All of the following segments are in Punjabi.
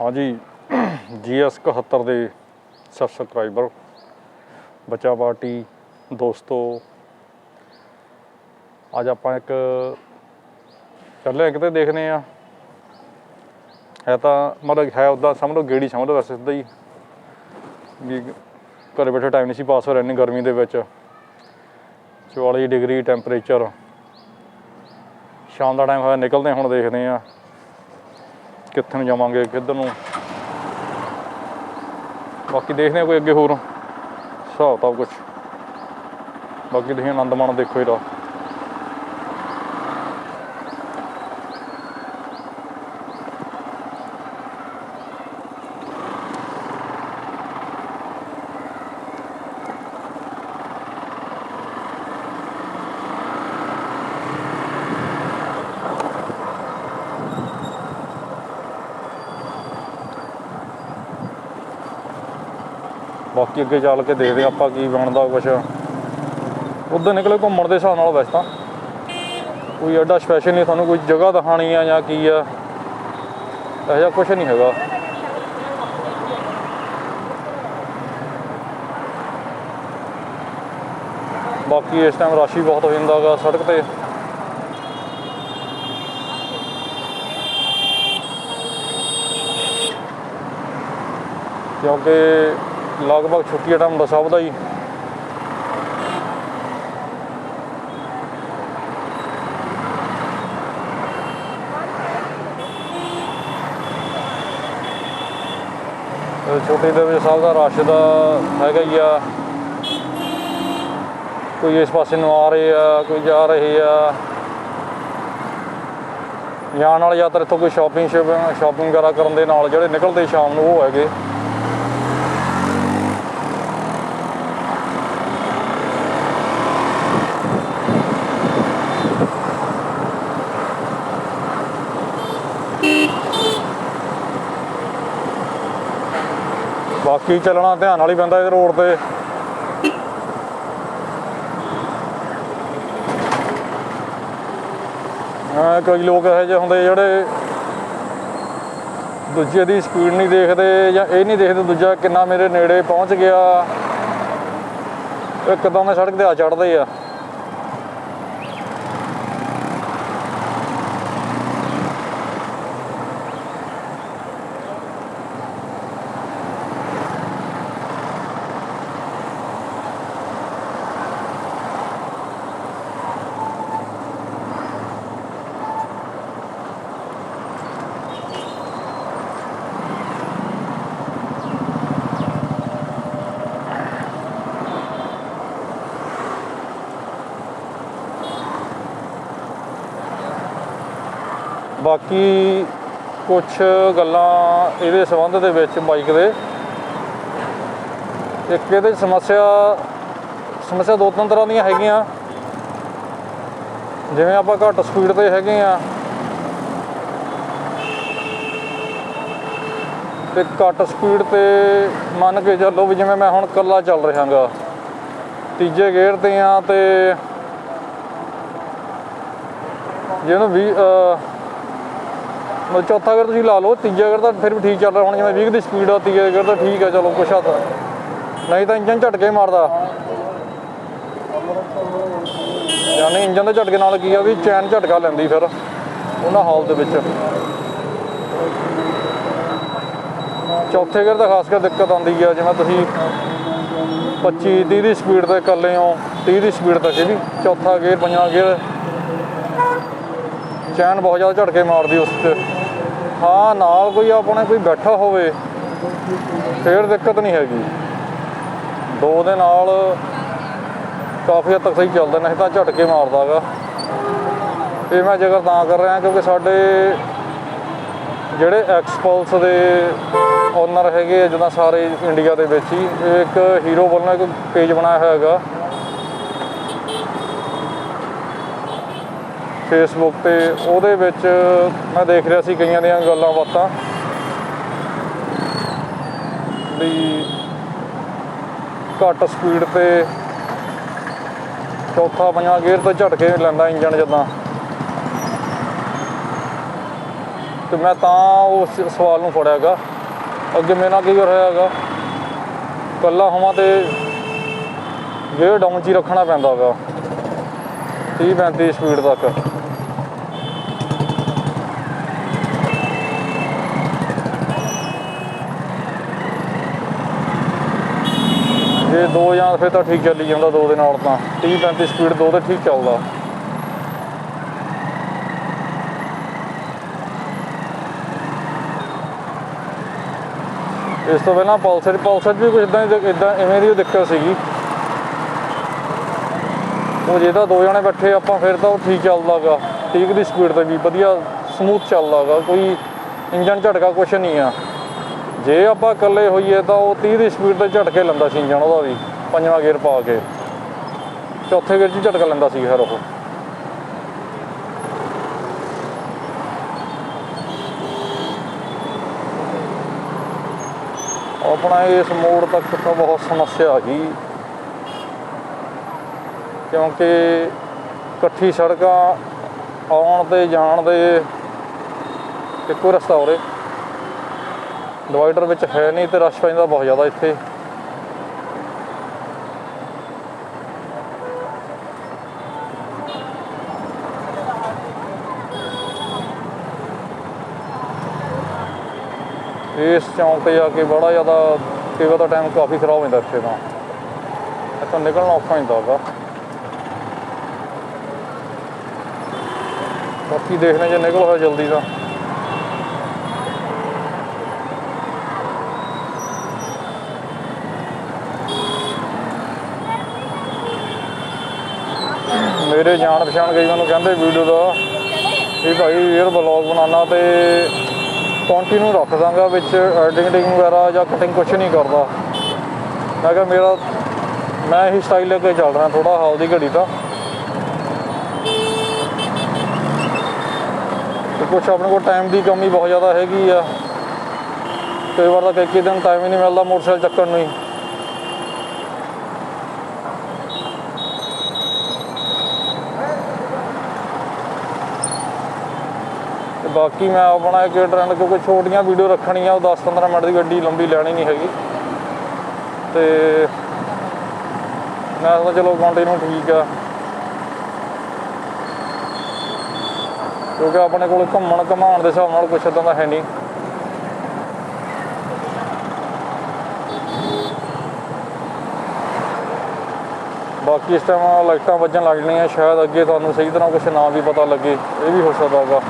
ਹਾਂਜੀ ਜੀਐਸ 71 ਦੇ ਸਬਸਕ੍ਰਾਈਬਰ ਬੱਚਾ ਪਾਰਟੀ ਦੋਸਤੋ। ਅੱਜ ਆਪਾਂ ਇੱਕ ਚੱਲੇ ਕਿਤੇ ਦੇਖਨੇ ਆ ਹੈ ਤਾਂ ਮਤਲਬ ਹੈ ਉਦਾਂ ਸਮਝ ਲਓ ਗੇੜੀ ਸਮਝ ਲਓ ਵੈਸੇ ਸਿੱਧਾ ਹੀ। ਵੀ ਘਰੇ ਬੈਠੇ ਟਾਈਮ ਨਹੀਂ ਸੀ ਪਾਸ ਹੋ ਰਿਹਾ ਇੰਨੀ ਗਰਮੀ ਦੇ ਵਿੱਚ। 44 ਡਿਗਰੀ ਟੈਂਪਰੇਚਰ ਸ਼ਾਮ ਦਾ ਟਾਈਮ ਹੋਇਆ ਨਿਕਲਦੇ ਹਾਂ, ਹੁਣ ਦੇਖਦੇ ਆ ਕਿੱਥੇ ਨੂੰ ਜਾਵਾਂਗੇ, ਕਿੱਧਰ ਨੂੰ? ਬਾਕੀ ਦੇਖਦੇ ਆ ਕੋਈ ਅੱਗੇ ਹੋਰ। ਹਿਸਾਬ ਤਾਂ ਕੁਝ ਬਾਕੀ ਤੁਸੀਂ ਆਨੰਦ ਮਾਣ ਦੇਖੋ ਇਹਦਾ ਬਾਕੀ ਅੱਗੇ ਚੱਲ ਕੇ ਦੇਖਦੇ ਹਾਂ ਆਪਾਂ ਕੀ ਬਣਦਾ ਕੁਛ। ਉੱਧਰ ਨਿਕਲੇ ਘੁੰਮਣ ਦੇ ਹਿਸਾਬ ਨਾਲ ਵੈਸੇ ਤਾਂ। ਕੋਈ ਐਡਾ ਸਪੈਸ਼ਲ ਨਹੀਂ, ਤੁਹਾਨੂੰ ਕੋਈ ਜਗ੍ਹਾ ਦਿਖਾਣੀ ਆ ਜਾਂ ਕੀ ਆ। ਇਹੋ ਜਿਹਾ ਕੁਛ ਨਹੀਂ ਹੈਗਾ। ਬਾਕੀ ਇਸ ਟਾਈਮ ਰਸ਼ ਹੀ ਬਹੁਤ ਹੋ ਜਾਂਦਾ ਗਾ ਸੜਕ ਤੇ। ਕਿਉਂਕਿ ਲਗਭਗ ਛੁੱਟੀ ਦਾ ਟਾਈਮ ਹੁੰਦਾ ਸਭ ਦਾ ਹੀ। ਛੁੱਟੀ ਦੇ ਵਿੱਚ ਸਭ ਦਾ ਰਸ਼ ਦਾ ਹੈਗਾ ਹੀ ਆ। ਕੋਈ ਇਸ ਪਾਸੇ ਨੂੰ ਆ ਰਹੇ ਆ, ਕੋਈ ਜਾ ਰਹੇ ਆ। ਜਾਣ ਵਾਲੇ ਯਾਤਰਾ ਇੱਥੋਂ ਕੋਈ ਸ਼ਾਪਿੰਗ ਸ਼ਾਪਿੰਗ ਵਗੈਰਾ ਕਰਨ ਦੇ ਨਾਲ ਜਿਹੜੇ ਨਿਕਲਦੇ ਸ਼ਾਮ ਨੂੰ ਉਹ ਹੈਗੇ। ਬਾਕੀ ਚੱਲਣਾ ਧਿਆਨ ਨਾਲ ਹੀ ਪੈਂਦਾ ਇਹ ਰੋਡ ਤੇ। ਹਾਂ, ਕਈ ਲੋਕ ਇਹੋ ਜਿਹੇ ਹੁੰਦੇ ਜਿਹੜੇ ਦੂਜੇ ਦੀ ਸਪੀਡ ਨਹੀਂ ਦੇਖਦੇ ਜਾਂ ਇਹ ਨਹੀਂ ਦੇਖਦੇ ਦੂਜਾ ਕਿੰਨਾ ਮੇਰੇ ਨੇੜੇ ਪਹੁੰਚ ਗਿਆ। ਇੱਕਦਮ ਇਹ ਸੜਕ ਤੇ ਆ ਚੜਦੇ ਆ। ਬਾਕੀ ਕੁਝ ਗੱਲਾਂ ਇਹਦੇ ਸੰਬੰਧ ਦੇ ਵਿੱਚ ਬਾਈਕ ਦੇ। ਇੱਕ ਇਹਦੇ ਸਮੱਸਿਆ ਸਮੱਸਿਆ ਦੋ ਤਿੰਨ ਤਰ੍ਹਾਂ ਦੀਆਂ ਹੈਗੀਆਂ। ਜਿਵੇਂ ਆਪਾਂ ਘੱਟ ਸਪੀਡ ਤੇ ਹੈਗੇ ਆ। ਤੇ ਘੱਟ ਸਪੀਡ ਤੇ ਮੰਨ ਕੇ ਚੱਲੋ ਵੀ ਜਿਵੇਂ ਮੈਂ ਹੁਣ ਇਕੱਲਾ ਚੱਲ ਰਿਹਾਗਾ। ਤੀਜੇ ਗੇਅਰ ਤੇ ਆ ਤੇ ਜਿਹਨੂੰ ਵੀ ਚੌਥਾ ਗੇਅਰ ਤੁਸੀਂ ਲਾ ਲਓ, ਤੀਜਾ ਗੇਅਰ ਤਾਂ ਫਿਰ ਵੀ ਠੀਕ ਚੱਲ ਰਿਹਾ ਹੁਣ, ਜਿਵੇਂ 20 ਦੀ ਸਪੀਡ ਆ, ਤੀਜਾ ਗੇਅਰ ਤਾਂ ਠੀਕ ਆ, ਚਲੋ ਕੁਛ ਹੱਦ ਨਹੀਂ ਤਾਂ ਇੰਜਨ ਝਟਕੇ ਮਾਰਦਾ। ਯਾਨੀ ਇੰਜਨ ਦੇ ਝਟਕੇ ਨਾਲ ਕੀ ਆ ਵੀ ਚੈਨ ਝਟਕਾ ਲੈਂਦੀ ਫਿਰ, ਉਹਨਾਂ ਹਾਲ ਦੇ ਵਿੱਚ। ਚੌਥੇ ਗੇਅਰ ਦਾ ਖਾਸ ਕਰ ਦਿੱਕਤ ਆਉਂਦੀ ਆ, ਜਿਵੇਂ ਤੁਸੀਂ 25 30 ਦੀ ਸਪੀਡ ਤੇ ਇਕੱਲੇ ਹੋ 30 ਦੀ ਸਪੀਡ ਤੱਕ ਇਹ ਚੌਥਾ ਗੇਅਰ ਪੰਜਵਾਂ ਗੇਅਰ ਚੈਨ ਬਹੁਤ ਜ਼ਿਆਦਾ ਝਟਕੇ ਮਾਰਦੀ ਉਸ ਤੇ ਹਾਂ, ਨਾਲ ਕੋਈ ਆਪਣੇ ਕੋਈ ਬੈਠਾ ਹੋਵੇ, ਫੇਰ ਦਿੱਕਤ ਨਹੀਂ ਹੈਗੀ। ਦੋ ਦੇ ਨਾਲ ਕਾਫੀ ਹੱਦ ਤੱਕ ਸਹੀ ਚੱਲਦਾ, ਨਹੀਂ ਤਾਂ ਝਟਕੇ ਮਾਰਦਾਗਾ ਇਹ ਮੈਂ ਜ਼ਿਕਰ ਤਾਂ ਕਰ ਰਿਹਾ ਕਿਉਂਕਿ ਸਾਡੇ ਜਿਹੜੇ ਐਕਸਪਲਸ ਦੇ ਓਨਰ ਹੈਗੇ ਆ, ਜਿੱਦਾਂ ਸਾਰੇ ਇੰਡੀਆ ਦੇ ਵਿੱਚ ਹੀ, ਇਹ ਇੱਕ ਹੀਰੋ ਵੱਲੋਂ ਇੱਕ ਪੇਜ ਬਣਾਇਆ ਹੋਇਆ ਹੈਗਾ। ਫੇਸਬੁੱਕ ਤੇ ਉਹਦੇ ਵਿੱਚ ਮੈਂ ਦੇਖ ਰਿਹਾ ਸੀ ਕਈਆਂ ਦੀਆਂ ਗੱਲਾਂ ਬਾਤਾਂ ਵੀ ਘੱਟ ਸਪੀਡ ਤੇ ਚੌਥਾ ਪੰਜਵਾਂ ਗੇਅਰ ਤੇ ਝਟਕੇ ਲੈਂਦਾ ਇੰਜਣ ਜਦਾਂ। ਤੇ ਮੈਂ ਤਾਂ ਉਸ ਸਵਾਲ ਨੂੰ ਫੜਿਆਗਾ ਅੱਗੇ ਮੇਰੇ ਨਾਲ ਕੀ ਹੋਇਆਗਾ ਕੱਲਾ ਹੋਵਾਂ ਤੇ ਗੇਅਰ ਡਾਊਨ 'ਚ ਹੀ ਰੱਖਣਾ ਪੈਂਦਾ ਗਾ 30 35 ਸਪੀਡ ਤੱਕ। ਜੇ ਦੋ ਜਾਂ ਫਿਰ ਤਾਂ ਠੀਕ ਚੱਲੀ ਜਾਂਦਾ ਦੋ ਦੇ ਨਾਲ ਤਾਂ। 30 35 ਸਪੀਡ ਦੋ ਤੇ ਠੀਕ ਚੱਲਦਾ। ਇਸ ਤੋਂ ਪਹਿਲਾਂ ਪਲਸਰ ਪਲਸਰ ਵੀ ਕੁਝ ਇਦਾਂ ਇਦਾਂ ਇਵੇਂ ਦੀ ਦਿੱਕਤ ਸੀਗੀ। ਉਹ ਜੇ ਤਾਂ ਦੋ ਜਣੇ ਬੈਠੇ ਆਪਾਂ ਫਿਰ ਤਾਂ ਉਹ ਠੀਕ ਚੱਲਦਾਗਾ। ਠੀਕ ਦੀ ਸਪੀਡ ਤੇ ਵੀ ਵਧੀਆ ਸਮੂਥ ਚੱਲਦਾਗਾ। ਕੋਈ ਇੰਜਨ ਝਟਕਾ ਕੁਛ ਨਹੀਂ ਆ। ਜੇ ਆਪਾਂ ਇਕੱਲੇ ਹੋਈਏ ਤਾਂ ਉਹ 30 ਦੀ ਸਪੀਡ ਤੇ ਝਟਕੇ ਲੈਂਦਾ ਸੀ ਇੰਜਨ ਉਹਦਾ ਵੀ ਪੰਜਵਾਂ ਗੇਅਰ ਪਾ ਕੇ। ਚੌਥੇ ਗੇਅਰ 'ਚ ਝਟਕਾ ਲੈਂਦਾ ਸੀ ਫਿਰ ਉਹ। ਆਪਣਾ ਇਸ ਮੋੜ ਤੱਕ ਤਾਂ ਬਹੁਤ ਸਮੱਸਿਆ ਹੈਗੀ ਕਿਉਂਕਿ ਇਕੱਠੀ ਸੜਕਾਂ ਆਉਣ ਤੇ ਜਾਣ ਦੇ ਇੱਕੋ ਰਸਤਾ ਉਰੇ। ਡਿਵਾਈਡਰ ਵਿੱਚ ਹੈ ਨਹੀਂ ਤੇ ਰਸ਼ ਪੈਂਦਾ ਬਹੁਤ ਜ਼ਿਆਦਾ ਇੱਥੇ। ਇਸ ਚੌਂਕ ਤੇ ਜਾ ਕੇ ਬੜਾ ਜ਼ਿਆਦਾ ਕਈ ਵਾਰ ਤਾਂ ਟਾਈਮ ਕਾਫੀ ਖਰਾਬ ਹੋ ਜਾਂਦਾ ਇੱਥੇ ਤਾਂ। ਇੱਥੋਂ ਨਿਕਲਣਾ ਔਖਾ ਹੁੰਦਾ ਹੈਗਾ। ਬਾਕੀ ਦੇਖਦੇ ਜੇ ਨਿਕਲ ਹੋਇਆ ਜਲਦੀ ਤਾਂ। ਮੇਰੇ ਜਾਣ ਪਛਾਣ ਗਈ ਮੈਨੂੰ ਕਹਿੰਦੇ ਵੀਡੀਓ ਦਾ ਵੀ ਭਾਈ ਇਹ ਬਲੌਗ ਬਣਾਉਣਾ ਤੇ ਕੰਟੀਨਿਊ ਰੱਖ ਦਾਂਗਾ ਵਿੱਚ ਐਡੀਟਿੰਗ ਵਗੈਰਾ ਜਾਂ ਕਟਿੰਗ ਕੁਛ ਨਹੀਂ ਕਰਦਾ। ਮੈਂ ਕਿਹਾ ਮੇਰਾ, ਮੈਂ ਹੀ ਸਟਾਈਲ ਲੈ ਕੇ ਚੱਲ ਰਿਹਾ ਥੋੜਾ ਹਾਲ ਦੀ ਘੜੀ ਤਾਂ। ਤੇ ਕੁਛ ਆਪਣੇ ਕੋਲ ਟਾਈਮ ਦੀ ਕਮੀ ਬਹੁਤ ਜ਼ਿਆਦਾ ਹੈਗੀ ਆ। ਕਈ ਵਾਰ ਤਾਂ ਕਈ ਦਿਨ ਟਾਈਮ ਹੀ ਨਹੀਂ ਮਿਲਦਾ ਮੋਟਰਸਾਈਕਲ ਚੱਕਣ ਨੂੰ ਹੀ। ਤੇ ਬਾਕੀ ਮੈਂ ਆਪਣਾ ਇੱਕ ਟ੍ਰੈਂਡ ਕਿਉਂਕਿ ਛੋਟੀਆਂ ਵੀਡੀਓ ਰੱਖਣੀਆਂ, ਉਹ 10-15 ਮਿੰਟ ਦੀ ਗੱਡੀ ਲੰਬੀ ਲੈਣੀ ਨਹੀਂ ਹੈਗੀ। ਤੇ ਮੈਂ ਤਾਂ ਚਲੋ ਕੰਟੀਨਿਊ ਠੀਕ ਆ। ਕਿਉਂਕਿ ਆਪਣੇ ਕੋਲ ਘੁੰਮਣ ਘਮਾਉਣ ਦੇ ਹਿਸਾਬ ਨਾਲ ਕੁਛ ਇਦਾਂ ਦਾ ਹੈ ਨਹੀਂ। ਬਾਕੀ ਇਸ ਟਾਈਮ ਲਾਈਟਾਂ ਵੱਜਣ ਲੱਗ ਜਾਣੀਆਂ ਸ਼ਾਇਦ ਅੱਗੇ ਤੁਹਾਨੂੰ ਸਹੀ ਤਰ੍ਹਾਂ ਕੁਛ ਨਾ ਵੀ ਪਤਾ ਲੱਗੇ, ਇਹ ਵੀ ਹੋ ਸਕਦਾ ਹੈਗਾ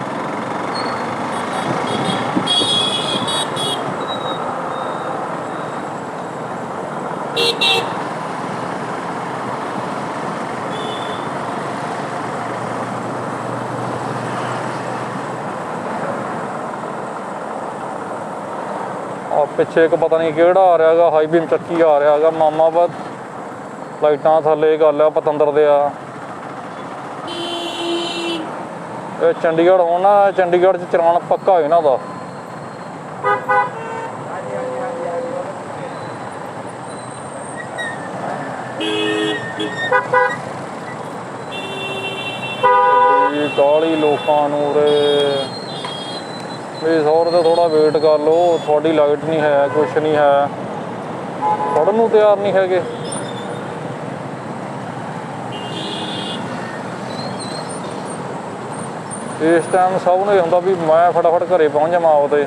ਆ ਪਿੱਛੇ ਇੱਕ ਪਤਾ ਨਹੀਂ ਕਿਹੜਾ ਆ ਰਿਹਾ ਹੈਗਾ ਹਾਈ ਬੀਮ ਚੱਕੀ ਆ ਰਿਹਾ ਹੈਗਾ ਮਾਮਾਬਾਦ ਲਾਈਟਾਂ ਥੱਲੇ ਗੱਲ ਆ, ਪਤੰਦਰ ਦੇ ਆ। ਇਹ ਚੰਡੀਗੜ੍ਹ ਹੋਣਾ ਚੰਡੀਗੜ੍ਹ ਚ ਚਲਾਨ ਪੱਕਾ ਹੈ ਇਹਨਾਂ ਦਾ। ਇਹ ਕਾਲੀ ਲੋਕਾਂ ਨੂੰ ਰੇ ਵੀ ਸੌਰ ਤੇ ਥੋੜਾ ਵੇਟ ਕਰ ਲਓ, ਤੁਹਾਡੀ ਲਾਈਟ ਨਹੀਂ ਹੈ, ਕੁਛ ਨਹੀਂ ਹੈ। ਫੜਨ ਨੂੰ ਤਿਆਰ ਨਹੀਂ ਹੈਗੇ। ਇਸ ਟਾਈਮ ਸਭ ਨੂੰ ਇਹ ਹੁੰਦਾ ਵੀ ਮੈਂ ਫਟਾਫਟ ਘਰੇ ਪਹੁੰਚ ਜਾਵਾਂ ਆਪਦੇ।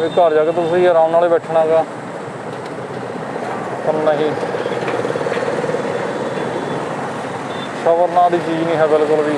ਇਹ ਘਰ ਜਾ ਕੇ ਤੁਸੀਂ ਆਰਾਮ ਨਾਲੇ ਬੈਠਣਾਗਾ। ਪਰ ਨਹੀਂ। ਸਬਰ ਨਾਂ ਦੀ ਚੀਜ਼ ਨਹੀਂ ਹੈ ਬਿਲਕੁਲ ਵੀ।